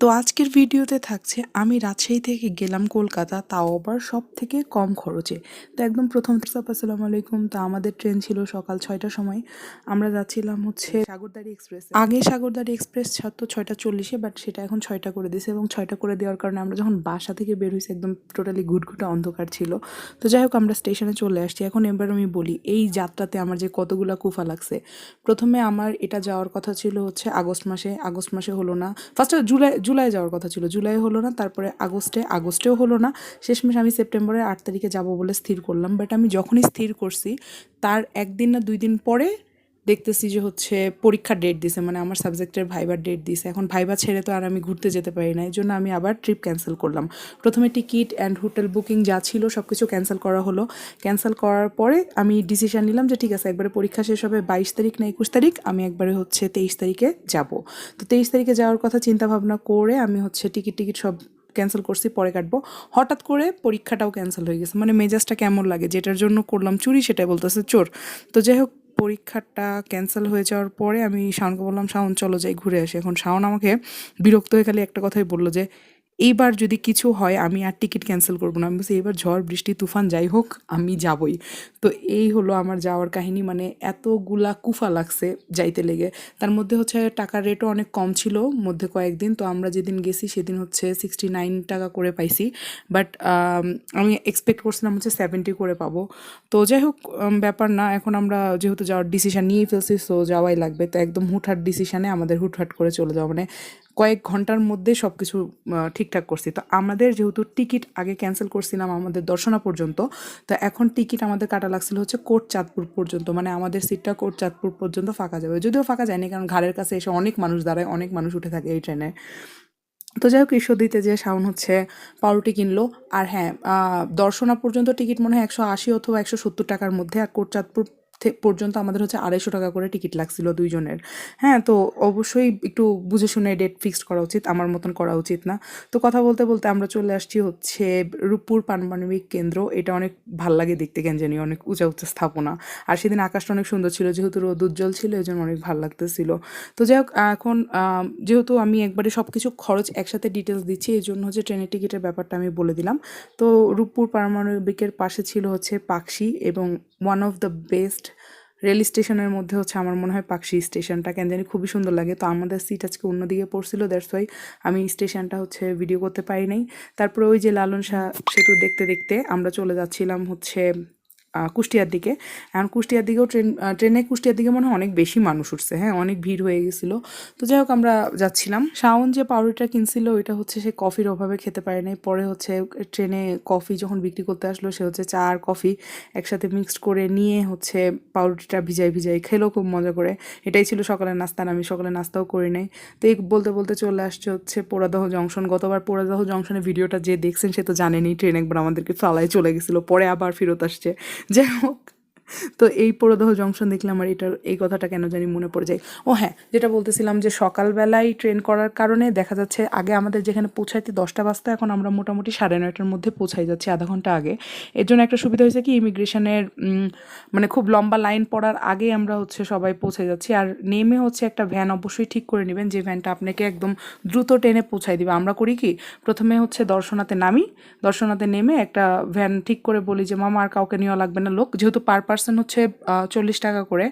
তো আজকের ভিডিওতে থাকছে, আমি রাজশাহী থেকে গেলাম কলকাতা, তাও আবার সব থেকে কম খরচে। তো একদম প্রথম আসসালামু আলাইকুম। তো আমাদের ট্রেন ছিল সকাল ছয়টার সময়। আমরা যাচ্ছিলাম হচ্ছে সাগরদারি এক্সপ্রেস আগে সাগরদারি এক্সপ্রেস ছাড়তো ছয়টা চল্লিশে, বাট সেটা এখন ছয়টা করে দিয়েছে এবং ছয়টা করে দেওয়ার কারণে আমরা যখন বাসা থেকে বের হয়েছি, একদম টোটালি ঘুটঘুটে অন্ধকার ছিল। তো যাই হোক, আমরা স্টেশনে চলে আসছি। এখন এবার আমি বলি, এই যাত্রাতে আমার যে কতগুলো কুফা লাগছে। প্রথমে আমার এটা যাওয়ার কথা ছিল হচ্ছে আগস্ট মাসে। আগস্ট মাসে হলো না ফার্স্টে জুলাই জুলাই যাওয়ার কথা ছিল। জুলাই হলো না, তারপরে আগস্টে, আগস্টেও হলো না। শেষমেশ আমি সেপ্টেম্বরের আট তারিখে যাব বলে স্থির করলাম। বাট আমি যখনই স্থির করছি, তার একদিন না দুই দিন পরে দেখতেছি যে হচ্ছে পরীক্ষার ডেট দিছে মানে আমার সাবজেক্টের ভাইবার ডেট দিছে। এখন ভাইবা ছেড়ে তো আর আমি ঘুরতে যেতে পারি না এই জন্য আমি আবার ট্রিপ ক্যান্সেল করলাম। প্রথমে টিকিট অ্যান্ড হোটেল বুকিং যা ছিল সব কিছু ক্যান্সেল করা হলো। ক্যান্সেল করার পরে আমি ডিসিশন নিলাম যে ঠিক আছে, একবারে পরীক্ষা শেষ হবে বাইশ তারিখ না একুশ তারিখ, আমি একবারে হচ্ছে তেইশ তারিখে যাব। তো তেইশ তারিখে যাওয়ার কথা চিন্তা ভাবনা করে আমি হচ্ছে টিকিট টিকিট সব ক্যান্সেল করছি, পরে কাটবো। হঠাৎ করে পরীক্ষাটাও ক্যান্সেল হয়ে গেছে মানে মেজাজটা কেমন লাগে? যেটার জন্য করলাম চুরি সেটাই বলতেছে, চোর। তো যাই হোক পরীক্ষাটা ক্যান্সেল হয়ে যাওয়ার পরে আমি শাওনকে বললাম, শাওন, চলো যাই ঘুরে আসি। এখন শাওন আমাকে বিরক্ত হয়ে খালি একটা কথাই বলল যে এইবার যদি কিছু হয়, আমি আর টিকিট ক্যান্সেল করব না। আমি বলছি এইবার ঝড়, বৃষ্টি, তুফান যাই হোক, আমি যাবই। তো এই হলো আমার যাওয়ার কাহিনী। মানে এতগুলা কুফা লাগছে যাইতে লেগে। তার মধ্যে হচ্ছে টাকার রেটও অনেক কম ছিল মধ্যে কয়েকদিন। তো আমরা যেদিন গেছি, সেদিন হচ্ছে সিক্সটি নাইন টাকা করে পাইছি। বাট আমি এক্সপেক্ট করছিলাম হচ্ছে সেভেন্টি করে পাবো। তো যাই হোক ব্যাপার না। এখন আমরা যেহেতু যাওয়ার ডিসিশান নিয়েই ফেলছি সো যাওয়াই লাগবে। তো একদম হুটহাট ডিসিশানে আমাদের হুটহাট করে চলে যাওয়া। মানে কয়েক ঘণ্টার মধ্যে সব কিছু ঠিকঠাক করছি। তো আমাদের যেহেতু টিকিট আগে ক্যান্সেল করছিলাম আমাদের দর্শনা পর্যন্ত, তো এখন টিকিট আমাদের কাটা লাগছিল হচ্ছে কোট চাঁদপুর পর্যন্ত মানে আমাদের সিটটা কোট চাঁদপুর পর্যন্ত ফাঁকা যাবে। যদিও ফাঁকা যায়নি, কারণ ঘাড়ের কাছে এসে অনেক মানুষ দাঁড়ায়, অনেক মানুষ উঠে থাকে এই ট্রেনে তো যাই হোক, ঈশ্বরদীতে যে শাওন হচ্ছে, পাউরুটি কিনলো। আর হ্যাঁ দর্শনা পর্যন্ত টিকিট মনে হয় একশো আশি অথবা একশো সত্তর টাকার মধ্যে, আর কোটচাঁদপুর পর্যন্ত আমাদের হচ্ছে আড়াইশো টাকা করে টিকিট লাগছিল দুইজনের। হ্যাঁ তো অবশ্যই একটু বুঝে শুনে ডেট ফিক্সড করা উচিত, আমার মতন করা উচিত না। তো কথা বলতে বলতে আমরা চলে আসছি হচ্ছে রূপপুর পারমাণবিক কেন্দ্র। এটা অনেক ভালো লাগে দেখতে, কেন জানি? অনেক উঁচা উঁচা স্থাপনা। আর সেদিন আকাশটা অনেক সুন্দর ছিল, যেহেতু রোদ উজ্জ্বল ছিল, এই জন্য অনেক ভালো লাগতেছিল। তো যাই হোক, এখন যেহেতু আমি একবারে সব কিছু খরচ একসাথে ডিটেলস দিচ্ছি, এই জন্য হচ্ছে ট্রেনের টিকিটের ব্যাপারটা আমি বলে দিলাম। তো রূপপুর পারমাণবিকের পাশে ছিল হচ্ছে পাকশি এবং one of the best rail স্টেশনের মধ্যে হচ্ছে আমার মনে হয় পাকশি স্টেশনটা, কেন জানি খুবই সুন্দর লাগে। তো আমাদের সিট আজকে অন্যদিকে পড়ছিল দ্যাটস ওয়াই আমি স্টেশনটা হচ্ছে ভিডিও করতে পারি নাই। তারপরে ওই যে লালন শাহ সেতু দেখতে দেখতে আমরা চলে যাচ্ছিলাম হচ্ছে কুষ্টিয়ার দিকে। এখন কুষ্টিয়ার দিকেও ট্রেন ট্রেনে কুষ্টিয়ার দিকে মনে হয় অনেক বেশি মানুষ উঠছে। হ্যাঁ অনেক ভিড় হয়ে গেছিল। তো যাই হোক, আমরা যাচ্ছিলাম। শাওন যে পাউরুটিটা কিনছিল, ওইটা হচ্ছে সে কফির অভাবে খেতে পারে নাই। পরে হচ্ছে ট্রেনে কফি যখন বিক্রি করতে আসলো, সে হচ্ছে চা আর কফি একসাথে মিক্সড করে নিয়ে হচ্ছে পাউরুটিটা ভিজাই ভিজাই খেলো খুব মজা করে। এটাই ছিল সকালের নাস্তা আমি সকালে নাস্তাও করি নাই। তো এই বলতে বলতে চলে আসছে হচ্ছে পোড়াদহ জংশন। গতবার পোড়াদহ জংশনের ভিডিওটা যে দেখছেন, সে তো জানেনি, ট্রেন একবার আমাদেরকে ফালাই চলে গেছিল, পরে আবার ফেরত আসছে। যাই হোক তো এই পোড়াদহ জংশন দেখলে আমার এটার, এই কথাটা কেন জানি মনে পড়ে যায়। ও হ্যাঁ যেটা বলতেছিলাম যে সকালবেলায় ট্রেন করার কারণে দেখা যাচ্ছে আগে আমাদের যেখানে পৌঁছাইতে দশটা বাজতে, এখন আমরা মোটামুটি সাড়ে নয়টার মধ্যে পৌঁছাই যাচ্ছি আধা ঘণ্টা আগে। এর জন্য একটা সুবিধা হয়েছে কি ইমিগ্রেশনের মানে খুব লম্বা লাইন পড়ার আগে আমরা হচ্ছে সবাই পৌঁছে যাচ্ছি। আর নেমে হচ্ছে একটা ভ্যান অবশ্যই ঠিক করে নেবেন, যে ভ্যানটা আপনাকে একদম দ্রুত ট্রেনে পৌঁছাই দিবে। আমরা করি কি, প্রথমে হচ্ছে দর্শনাতে নামি, দর্শনাতে নেমে একটা ভ্যান ঠিক করে বলি যে, মামা, আর কাউকে নেওয়া লাগবে না লোক। যেহেতু পার পার্সন হচ্ছে চল্লিশ টাকা করে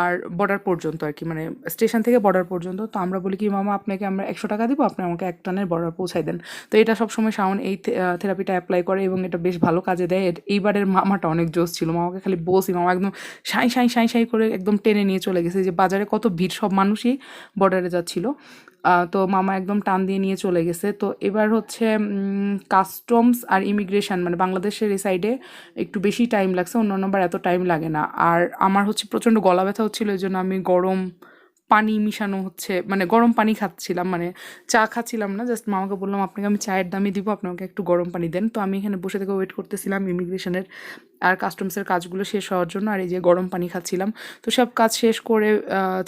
আর বর্ডার পর্যন্ত আর কি মানে স্টেশন থেকে বর্ডার পর্যন্ত। তো আমরা বলি কি, মামা, আপনাকে আমরা একশো টাকা দিব, আপনি আমাকে এক টনের বর্ডার পৌঁছাই দেন। তো এটা সবসময় শাওন এই থেরাপিটা অ্যাপ্লাই করে এবং এটা বেশ ভালো কাজে দেয়। এইবারের মামাটা অনেক জোশ ছিল। মামাকে খালি বসি, মামা একদম সাঁই, সাই, সাঁই সাঁই করে একদম টেনে নিয়ে চলে গেছে যে বাজারে কত ভিড়, সব মানুষই বর্ডারে যাচ্ছিল। তো মামা একদম টান দিয়ে নিয়ে চলে গেছে। তো এবার হচ্ছে কাস্টমস আর ইমিগ্রেশন মানে বাংলাদেশের এই সাইডে একটু বেশি টাইম লাগছে, অন্য নম্বর এত টাইম লাগে না। আর আমার হচ্ছে প্রচণ্ড গলা ব্যথা হচ্ছিল, এই জন্য আমি গরম পানি মিশানো হচ্ছে মানে গরম পানি খাচ্ছিলাম মানে চা খাচ্ছিলাম না জাস্ট মামাকে বললাম, আপনাকে আমি চায়ের দামই দিব, আপনাকে একটু গরম পানি দেন। তো আমি এখানে বসে থেকে ওয়েট করতেছিলাম ইমিগ্রেশনের আর কাস্টমসের কাজগুলো শেষ হওয়ার জন্য আর এই যে গরম পানি খাচ্ছিলাম। তো সব কাজ শেষ করে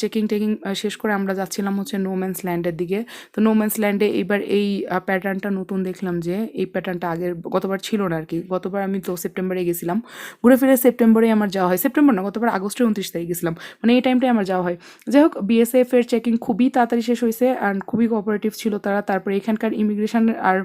চেকিং টেকিং শেষ করে আমরা যাচ্ছিলাম হচ্ছে নোম্যান্স ল্যান্ডের দিকে। তো নোম্যান্স ল্যান্ডে এবার এই প্যাটার্নটা নতুন দেখলাম যে এই প্যাটার্নটা আগের, গতবার ছিল না আর কি গতবার আমি তো সেপ্টেম্বরে গেছিলাম। ঘুরে ফিরে সেপ্টেম্বরে আমার যাওয়া হয়। সেপ্টেম্বর না, গতবার আগস্টের উনত্রিশ তারিখ গেছিলাম। মানে এই টাইমটাই আমার যাওয়া হয়। যাই হোক বিএসএফ এর চেকিং খুবই তাড়াতাড়ি শেষ হয়েছে অ্যান্ড খুবই কোঅপারেটিভ ছিল তারা। তারপরে এখানকার ইমিগ্রেশন আর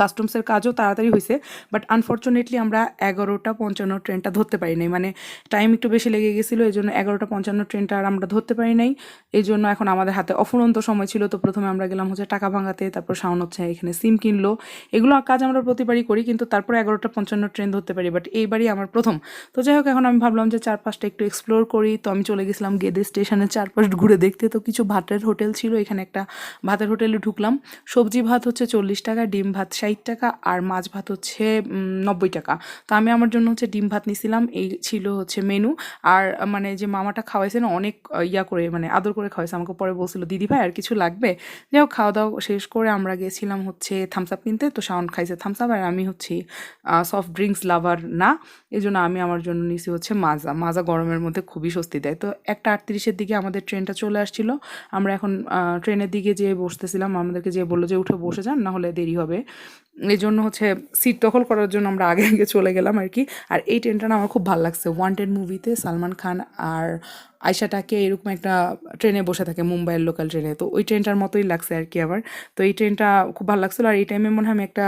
কাস্টমসের কাজও তাড়াতাড়ি হয়েছে বাট আনফর্চুনেটলি আমরা এগারোটা পঞ্চান্ন ট্রেনটা ধরতে পারি নাই। মানে টাইম একটু বেশি লেগে গেছিল এই জন্য এগারোটা পঞ্চান্ন ট্রেনটা আর আমরা ধরতে পারি নাই। এই জন্য এখন আমাদের হাতে অফুরন্ত সময় ছিল, তো প্রথমে আমরা গেলাম হচ্ছে টাকা ভাঙাতে, তারপর শাওন হচ্ছে এখানে সিম কিনলো। এগুলো কাজ আমরা প্রতিবারই করি, কিন্তু তারপরে এগারোটা পঞ্চান্ন ট্রেন ধরতে পারি বাট এইবারই আমার প্রথম। তো যাই হোক, এখন আমি ভাবলাম যে চারপাশটা একটু এক্সপ্লোর করি, তো আমি চলে গেছিলাম গেদে স্টেশনের চারপাশ ঘুরে দেখতে। তো কিছু ভাতের হোটেল ছিল, এখানে একটা ভাতের হোটেলে ঢুকলাম। সবজি ভাত হচ্ছে চল্লিশ টাকা, ডিম ভাত ষাট টাকা আর মাছ ভাত হচ্ছে নব্বই টাকা। তো আমি আমার জন্য হচ্ছে ডিম ভাত নিছিলাম, এই ছিল হচ্ছে মেনু আর মানে যে মামাটা খাওয়াইছে না, অনেক ইয়া করে মানে আদর করে খাওয়াইছে। আমাকে পরে বলছিল, দিদি ভাই, আর কিছু লাগবে? যাই হোক, খাওয়া দাওয়া শেষ করে আমরা গেছিলাম হচ্ছে থামস আপ কিনতে। তো শাওন খাইছে থামস আপ আর আমি হচ্ছে সফট ড্রিঙ্কস লাভার না। এই জন্য আমি আমার জন্য নিছি হচ্ছে মাজা। মাজা গরমের মধ্যে খুবই স্বস্তি দেয়। তো একটা আটত্রিশের দিকে আমাদের ট্রেনটা চলে আসছিল। আমরা এখন ট্রেনের দিকে যেয়ে বসতেছিলাম। আমাদেরকে যে বলল যে, উঠে বসে যান, না হলে দেরি হবে। এই জন্য হচ্ছে সিট দখল করার জন্য আমরা আগে আগে চলে গেলাম আর কি। আর এই ট্রেনটা না আমার খুব ভালো লাগছে। ওয়ান্টেড মুভিতে সালমান খান আর আয়শাটাকে এরকম একটা ট্রেনে বসে থাকে, মুম্বাইয়ের লোকাল ট্রেনে তো ওই ট্রেনটার মতোই লাগছে আর কি আবার। তো এই ট্রেনটা খুব ভালো লাগছিল আর এই টাইমে মনে হয় আমি একটা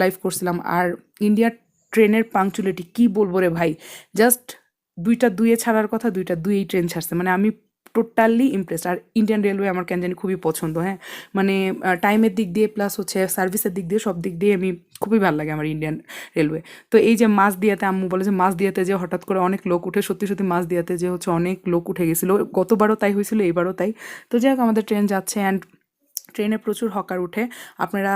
লাইভ করছিলাম। আর ইন্ডিয়ার ট্রেনের পাংচুয়ালিটি কি বলব রে ভাই? জাস্ট দুইটা দুইয়ে ছাড়ার কথা, দুইটা দুইয়েই ট্রেন ছাড়ছে। মানে আমি টোটালি ইমপ্রেসড আর ইন্ডিয়ান রেলওয়ে আমার কেন জানি খুবই পছন্দ হ্যাঁ। মানে টাইমের দিক দিয়ে প্লাস হচ্ছে সার্ভিসের দিক দিয়ে সব দিক দিয়ে আমি খুবই ভালো লাগে আমার ইন্ডিয়ান রেলওয়ে তো এই যে মাছ দিয়াতে আম্মু বলে যে, মাছ দিয়াতে যে হঠাৎ করে অনেক লোক উঠে, সত্যি সত্যি মাছ দিয়াতে যে হচ্ছে অনেক লোক উঠে গেছিল। গতবারও তাই হয়েছিল, এবারও তাই। তো যাই হোক, আমাদের ট্রেন যাচ্ছে অ্যান্ড ট্রেনে প্রচুর হকার উঠে। আপনারা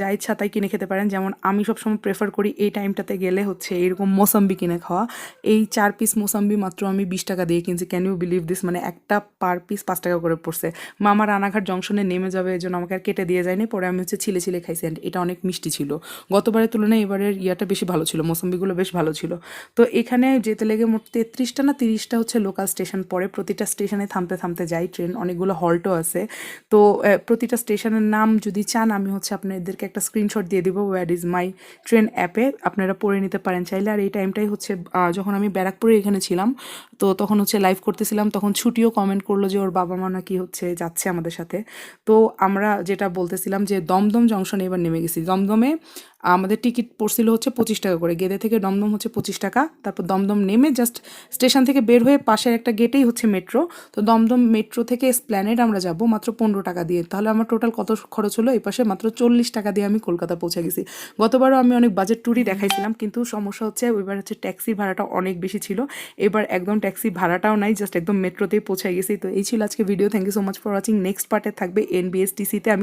যা ইচ্ছা তাই কিনে খেতে পারেন। যেমন আমি সবসময় প্রেফার করি এই টাইমটাতে গেলে হচ্ছে এরকম মোসাম্বি কিনে খাওয়া। এই চার পিস মোসাম্বি মাত্র আমি বিশ টাকা দিয়ে কিনছি। ক্যান ইউ বিলিভ দিস মানে একটা পার পিস পাঁচ টাকা করে পড়ছে। মামা রানাঘাট জংশনে নেমে যাবে এই জন্য আমাকে আর কেটে দিয়ে যায়নি। পরে আমি হচ্ছে ছিলে ছিলে খাইছি and এটা অনেক মিষ্টি ছিল। গতবারের তুলনায় এবারের ইয়াটা বেশি ভালো ছিল। মোসাম্বিগুলো বেশ ভালো ছিল। তো এখানে যেতে লেগে মোট তেত্রিশটা না তিরিশটা হচ্ছে লোকাল স্টেশন পরে প্রতিটা স্টেশনে থামতে থামতে যাই। ট্রেন অনেকগুলো হল্টও আছে। তো আহ, প্রতিটা স্টেশনের নাম যদি চান, আমি হচ্ছে আপনাদেরকে একটা স্ক্রিনশট দিয়ে দিব ওয়ার ইজ মাই ট্রেন অ্যাপে আপনারা পড়ে নিতে পারেন চাইলে। আর এই টাইমটাই হচ্ছে যখন আমি ব্যারাকপুরে এখানে ছিলাম তো তখন হচ্ছে লাইভ করতেছিলাম, তখন ছুটিও কমেন্ট করল যে ওর বাবা মা না নাকি হচ্ছে, যাচ্ছে আমাদের সাথে। তো আমরা যেটা বলতেছিলাম যে দমদম জংশনে এবার নেমে গেছি। দমদমে আমাদের টিকিট পড়ছিল হচ্ছে পঁচিশ টাকা করে। গেদে থেকে দমদম হচ্ছে পঁচিশ টাকা, তারপর দমদম নেমে জাস্ট স্টেশন থেকে বের হয়ে পাশের একটা গেটেই হচ্ছে মেট্রো তো দমদম মেট্রো থেকে স্প্ল্যানেড আমরা যাব মাত্র পনেরো টাকা দিয়ে। তাহলে আমার টোটাল কত খরচ হলো? এই পাশে মাত্র চল্লিশ টাকা দিয়ে আমি কলকাতা পৌঁছে গেছি। গতবারও আমি অনেক বাজেট ট্যুরই দেখাইছিলাম, কিন্তু সমস্যা হচ্ছে ওইবার হচ্ছে ট্যাক্সি ভাড়াটা অনেক বেশি ছিল। এবার একদম ট্যাক্সি ভাড়াটাও নাই জাস্ট একদম মেট্রোতেই পৌঁছে গেছি। তো এই ছিল আজকে video thank you so much for watching next পার্টে থাকবে এনবিএসটিসিতে আমি